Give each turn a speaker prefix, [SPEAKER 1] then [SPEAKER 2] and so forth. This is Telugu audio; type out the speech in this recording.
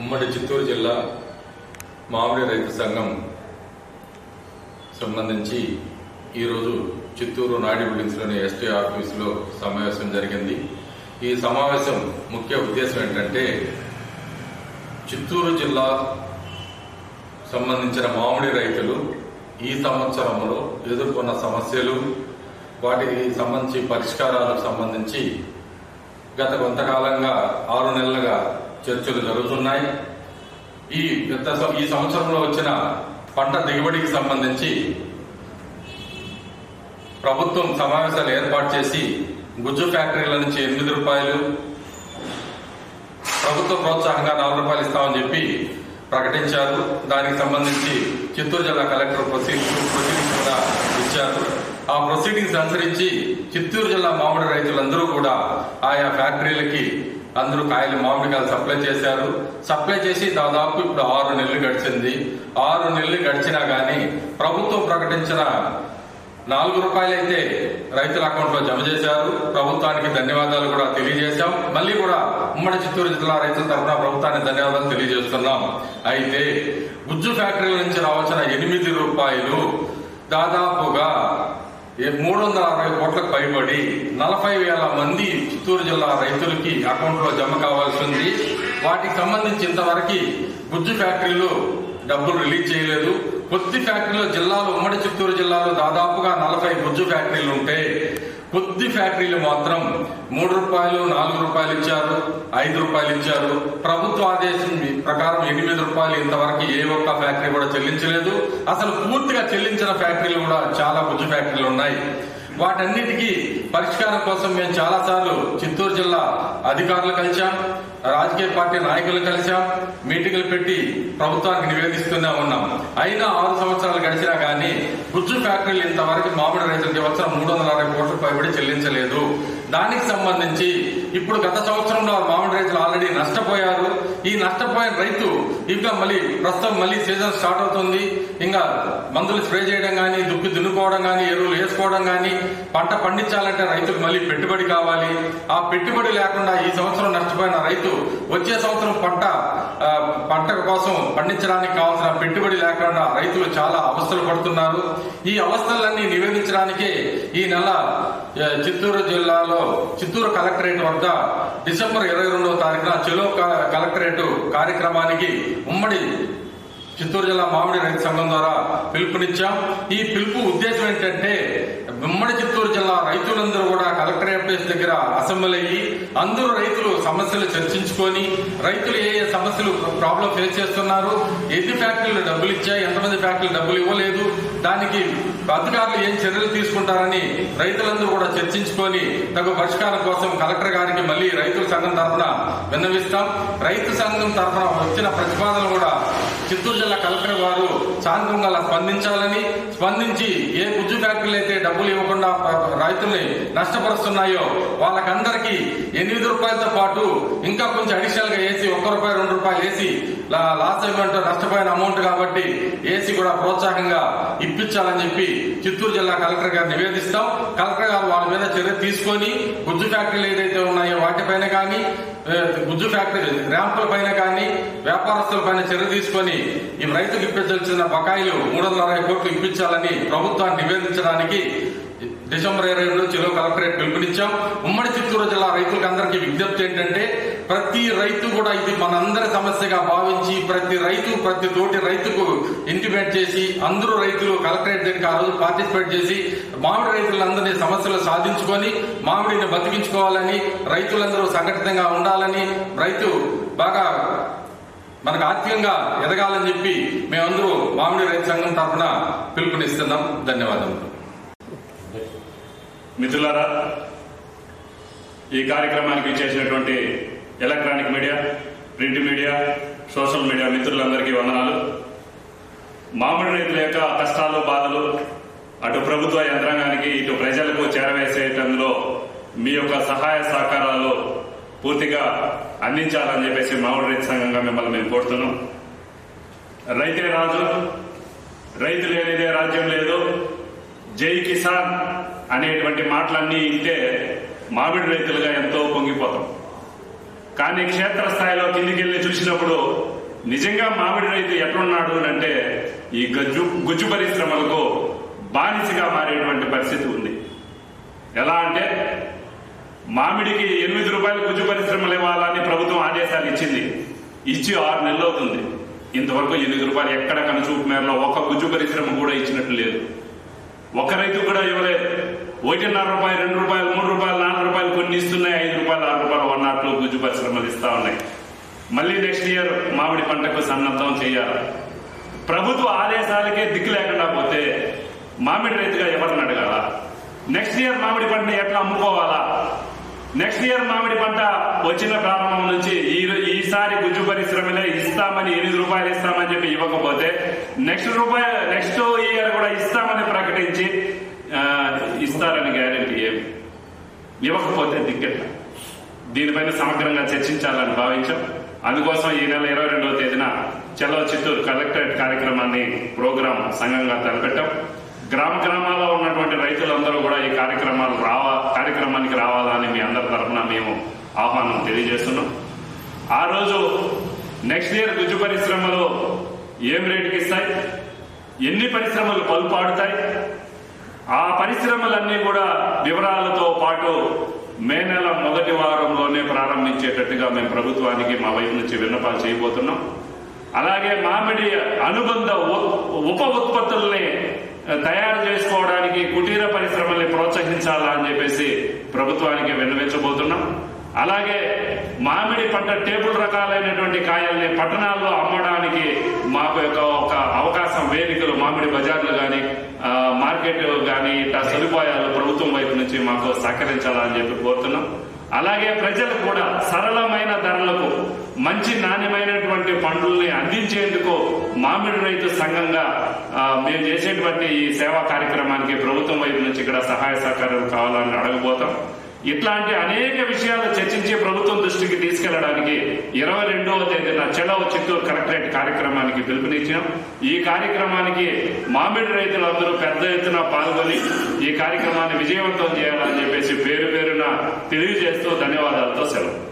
[SPEAKER 1] ఉమ్మడి చిత్తూరు జిల్లా మామిడి రైతు సంఘం సంబంధించి ఈరోజు చిత్తూరు నాయుడు బిల్డింగ్స్లోని ఎస్టీ ఆఫీసులో సమావేశం జరిగింది. ఈ సమావేశం ముఖ్య ఉద్దేశం ఏంటంటే చిత్తూరు జిల్లా సంబంధించిన మామిడి రైతులు ఈ సంవత్సరంలో ఎదుర్కొన్న సమస్యలు వాటికి సంబంధించి పరిష్కారాలకు సంబంధించి గత కొంతకాలంగా ఆరు నెలలుగా చర్చలు జరుగుతున్నాయి. ఈ గత ఈ సంవత్సరంలో వచ్చిన పంట దిగుబడికి సంబంధించి ప్రభుత్వం సమావేశాలు ఏర్పాటు చేసి గుజ్జు ఫ్యాక్టరీల నుంచి ఎనిమిది రూపాయలు ప్రభుత్వ ప్రోత్సాహంగా నాలుగు రూపాయలు ఇస్తామని చెప్పి ప్రకటించారు. దానికి సంబంధించి చిత్తూరు జిల్లా కలెక్టర్ ప్రొసీడింగ్స్ ప్రొసీడింగ్స్ కూడా ఇచ్చారు. ఆ ప్రొసీడింగ్స్ అనుసరించి చిత్తూరు జిల్లా మామిడి రైతులందరూ కూడా ఆయా ఫ్యాక్టరీలకి అందరూ కాయలు మామిడికాయలు సప్లై చేశారు. సప్లై చేసి దాదాపు ఇప్పుడు ఆరు నెలలు గడిచింది. ఆరు నెలలు గడిచినా గానీ ప్రభుత్వం ప్రకటించిన నాలుగు రూపాయలైతే రైతుల అకౌంట్లో జమ చేశారు. ప్రభుత్వానికి ధన్యవాదాలు కూడా తెలియజేశాం. మళ్ళీ కూడా ఉమ్మడి చిత్తూరు జిల్లా రైతుల తరఫున ప్రభుత్వానికి ధన్యవాదాలు తెలియజేస్తున్నాం. అయితే గుజ్జు ఫ్యాక్టరీల నుంచి రావాల్సిన ఎనిమిది రూపాయలు దాదాపుగా మూడు వందల అరవై కోట్లకు పైబడి నలభై వేల మంది చిత్తూరు జిల్లా రైతులకి అకౌంట్లో జమ కావాల్సి ఉంది వాటికి సంబంధించి ఇంతవరకు గుజ్జు ఫ్యాక్టరీలు డబ్బులు రిలీజ్ చేయలేదు. కొద్ది ఫ్యాక్టరీలో జిల్లాలో ఉమ్మడి చిత్తూరు జిల్లాలో దాదాపుగా నలభై గుజ్జు ఫ్యాక్టరీలు ఉంటే కొద్ది ఫ్యాక్టరీలు మాత్రం మూడు రూపాయలు నాలుగు రూపాయలు ఇచ్చారు ఐదు రూపాయలు ఇచ్చారు. ప్రభుత్వ ఆదేశం ప్రకారం ఎనిమిది రూపాయలు ఇంతవరకు ఏ ఒక్క ఫ్యాక్టరీ కూడా చెల్లించలేదు. అసలు పూర్తిగా చెల్లించిన ఫ్యాక్టరీలు కూడా చాలా గుజ్జు ఫ్యాక్టరీలు ఉన్నాయి. వాటన్నిటికీ పరిష్కారం కోసం మేము చాలా సార్లు చిత్తూరు జిల్లా అధికారులు కలిశాం. రాజకీయ పార్టీ నాయకులు కలిసాం మీటింగులు పెట్టి ప్రభుత్వానికి నివేదిస్తూనే ఉన్నాం. అయినా ఆరు సంవత్సరాలు గడిచినా కానీ గుజ్జు ఫ్యాక్టరీలు ఇంతవరకు మామిడి రైతులకి వచ్చిన మూడు వందల అరవై కోట్ల పైబడి చెల్లించలేదు. దానికి సంబంధించి ఇప్పుడు గత సంవత్సరంలో మామిడి రైతులు ఆల్రెడీ నష్టపోయారు. ఈ నష్టపోయిన రైతు ఇంకా మళ్ళీ ప్రస్తుతం మళ్ళీ సీజన్ స్టార్ట్ అవుతుంది. ఇంకా మందులు స్ప్రే చేయడం కానీ దుక్కి దున్నుకోవడం కానీ ఎరువులు వేసుకోవడం కానీ పంట పండించాలంటే రైతుకు మళ్ళీ పెట్టుబడి కావాలి. ఆ పెట్టుబడి లేకుండా ఈ సంవత్సరం నష్టపోయిన రైతు వచ్చే సంవత్సరం పంట పంట కోసం పండించడానికి కావాల్సిన పెట్టుబడి లేకుండా రైతులు చాలా అవస్థలు పడుతున్నారు. ఈ అవస్థలన్నీ నివేదించడానికే ఈ నెల చిత్తూరు జిల్లాలో చిత్తూరు కలెక్టరేట్ వద్ద డిసెంబర్ ఇరవై రెండవ తారీఖున చెలో క- కలెక్టరేట్ కార్యక్రమానికి ఉమ్మడి చిత్తూరు జిల్లా మామిడి రైతు సంఘం ద్వారా పిలుపునిచ్చాం. ఈ పిలుపు ఉద్దేశం ఏంటంటే ఉమ్మడి చిత్తూరు జిల్లా రైతులందరూ కూడా కలెక్టర్ ఆఫీస్ దగ్గర అసెంబ్లీ అయ్యి అందరూ రైతులు సమస్యలు చర్చించుకొని రైతులు ఏ ఏ సమస్యలు ప్రాబ్లం ఫేస్ చేస్తున్నారు ఎన్ని ఫ్యాక్టరీలు డబ్బులు ఇచ్చాయి ఎంతమంది ఫ్యాక్టరీలు డబ్బులు ఇవ్వలేదు దానికి అధికారులు ఏం చర్యలు తీసుకుంటారని రైతులందరూ కూడా చర్చించుకొని తగు పరిష్కారం కోసం కలెక్టర్ గారికి మళ్ళీ రైతుల సంఘం తరఫున విన్నవిస్తాం. రైతు సంఘం తరఫున వచ్చిన ప్రతిపాదనలు కూడా చిత్తూరు జిల్లా కలెక్టర్ వారు సాయంత్రంగా స్పందించాలని స్పందించి ఏ గుజ్జు ఫ్యాక్టరీలు అయితే డబ్బులు ఇవ్వకుండా రైతుల్ని నష్టపరుస్తున్నాయో వాళ్ళకందరికీ ఎనిమిది రూపాయలతో పాటు ఇంకా కొంచెం అడిషనల్గా వేసి ఒక్క రూపాయి రెండు రూపాయలు వేసి లా- లాస్ అమౌంట్ నష్టపోయిన అమౌంట్ కాబట్టి ఏసీ కూడా ప్రోత్సాహంగా ఇప్పించాలని చెప్పి చిత్తూరు జిల్లా కలెక్టర్ గారు నివేదిస్తాం. కలెక్టర్ గారు వాళ్ళ మీద చర్య తీసుకొని గుజ్జు ఫ్యాక్టరీలు ఏదైతే ఉన్నాయో వాటిపైన కానీ గుజ్జు ఫ్యాక్టరీ ర్యాంపుల పైన కానీ వ్యాపారస్తుల పైన చర్య తీసుకొని ఈ రైతుకు ఇప్పించాల్సిన బకాయిలు మూడు వందల అరవై కోట్లు ఇప్పించాలని ప్రభుత్వాన్ని నివేదించడానికి డిసెంబర్ ఇరవై రెండు జిల్లా కలెక్టరేట్ పిలుపునిచ్చాం. ఉమ్మడి చిత్తూరు జిల్లా రైతులకు అందరికీ విజ్ఞప్తి ఏంటంటే ప్రతి రైతు కూడా ఇది మనందరి సమస్యగా భావించి ప్రతి రైతు ప్రతి తోటి రైతుకు ఇంటిమేట్ చేసి అందరూ రైతులు కలెక్టరేట్ దగ్గర ఆ రోజు పార్టిసిపేట్ చేసి మామిడి రైతులందరినీ సమస్యలు సాధించుకొని మామిడిని బతికించుకోవాలని రైతులందరూ సంఘటితంగా ఉండాలని రైతు బాగా మనకు ఆర్థికంగా ఎదగాలని చెప్పి మేమందరూ మామిడి రైతు సంఘం తరఫున పిలుపునిస్తున్నాం. ధన్యవాదములు.
[SPEAKER 2] మిత్రులారా ఈ కార్యక్రమానికి చేసినటువంటి electronic media print media social media మిత్రులందరికీ వందనాలు. మామిడి రైతుల యొక్క కష్టాలు బాధలు అటు ప్రభుత్వ యంత్రాంగానికి ఇటు ప్రజలకు చేరవేసేటందులో మీ యొక్క సహాయ సహకారాలు పూర్తిగా అందించాలని చెప్పేసి మామిడి రైతు సంఘంగా మిమ్మల్ని మేము కోరుతున్నాం. రైతే రాజు రైతు లేనిదే రాజ్యం లేదు. జై కిసాన్ అనేటువంటి మాటలన్నీ ఇంటే మామిడి రైతులుగా ఎంతో పొంగిపోతాం. కానీ క్షేత్రస్థాయిలో కిందికి వెళ్ళి చూసినప్పుడు నిజంగా మామిడి రైతు ఎట్లున్నాడు అని అంటే ఈ గజ్జు గుజ్జు పరిశ్రమలకు బానిసగా మారేటువంటి పరిస్థితి ఉంది. ఎలా అంటే మామిడికి ఎనిమిది రూపాయలు గుజ్జు పరిశ్రమలు ఇవ్వాలని ప్రభుత్వం ఆదేశాలు ఇచ్చింది. ఇచ్చి ఆరు నెలలు అవుతుంది. ఇంతవరకు ఎనిమిది రూపాయలు ఎక్కడ కనుచూపు మేరలో ఒక గుజ్జు పరిశ్రమ కూడా ఇచ్చినట్టు లేదు. ఒక రైతు కూడా ఇవ్వలేదు. ఒకటిన్నర రూపాయలు రెండు రూపాయలు మూడు రూపాయలు నాలుగు రూపాయలు కొన్ని ఇస్తున్నాయి ఐదు రూపాయలు ఆరు గుజ్జు పరిశ్రమలు ఇస్తా ఉన్నాయి. మళ్ళీ నెక్స్ట్ ఇయర్ మామిడి పంటకు సన్నద్ధం చేయాలి. ప్రభుత్వ ఆదేశాలకే దిక్కు లేకుండా పోతే మామిడి రైతుగా ఎవరిని అడగాల? నెక్స్ట్ ఇయర్ మామిడి పంటని ఎట్లా అమ్ముకోవాలా? నెక్స్ట్ ఇయర్ మామిడి పంట వచ్చిన ప్రారంభం నుంచి ఈ ఈసారి గుజ్జు పరిశ్రమలే ఇస్తామని ఎనిమిది రూపాయలు ఇస్తామని చెప్పి ఇవ్వకపోతే నెక్స్ట్ రూపాయ నెక్స్ట్ ఇయర్ కూడా ఇస్తామని ప్రకటించి ఇస్తారని గ్యారెంటీ ఏమి ఇవ్వకపోతే దిక్కెట్లా? దీనిపైన సమగ్రంగా చర్చించాలని భావించాం. అందుకోసం ఈ నెల ఇరవై రెండవ తేదీన చలో చిత్తూరు కలెక్టరేట్ కార్యక్రమాన్ని ప్రోగ్రాం సంఘంగా తలపెట్టాం. గ్రామ గ్రామాల్లో ఉన్నటువంటి రైతులందరూ కూడా ఈ కార్యక్రమాలు రావా కార్యక్రమానికి రావాలని మీ అందరి తరఫున మేము ఆహ్వానం తెలియజేస్తున్నాం. ఆ రోజు నెక్స్ట్ ఇయర్ గుజ్జు పరిశ్రమలు ఏం రేటుకి ఇస్తాయి? ఎన్ని పరిశ్రమలు పలుపాడుతాయి? ఆ పరిశ్రమలన్నీ కూడా వివరాలతో పాటు మే నెల మొదటి వారంలోనే ప్రారంభించేటట్టుగా మేము ప్రభుత్వానికి మా వైపు నుంచి విన్నపాలు చేయబోతున్నాం. అలాగే మామిడి అనుబంధ ఉప ఉత్పత్తుల్ని తయారు చేసుకోవడానికి కుటీర పరిశ్రమల్ని ప్రోత్సహించాలా అని చెప్పేసి ప్రభుత్వానికి విన్నవించబోతున్నాం. అలాగే మామిడి పంట టేబుల్ రకాలైనటువంటి కాయల్ని పట్టణాల్లో అమ్మడానికి మాకు యొక్క ఒక అవకాశం వేదికలు మామిడి బజార్లు కానీ మార్కెట్ కానీ ఇట్లా సదుపాయాలు ప్రభుత్వం వైపు నుంచి మాకు సహకరించాలని చెప్పి కోరుతున్నాం. అలాగే ప్రజలు కూడా సరళమైన ధరలకు మంచి నాణ్యమైనటువంటి పండ్లని అందించేందుకు మామిడి రైతు సంఘంగా మేము చేసేటువంటి ఈ సేవా కార్యక్రమానికి ప్రభుత్వం వైపు నుంచి ఇక్కడ సహాయ సహకారాలు కావాలని అడగబోతాం. ఇట్లాంటి అనేక విషయాలు చర్చించి ప్రభుత్వం దృష్టికి తీసుకెళ్ళడానికి ఇరవై రెండవ తేదీన చెలవ చిత్తూరు కలెక్టరేట్ కార్యక్రమానికి పిలుపునిచ్చాం. ఈ కార్యక్రమానికి మామిడి రైతులందరూ పెద్ద ఎత్తున పాల్గొని ఈ కార్యక్రమాన్ని విజయవంతం చేయాలని చెప్పేసి పేరు పేరున తెలియజేస్తూ ధన్యవాదాలతో సెలవు.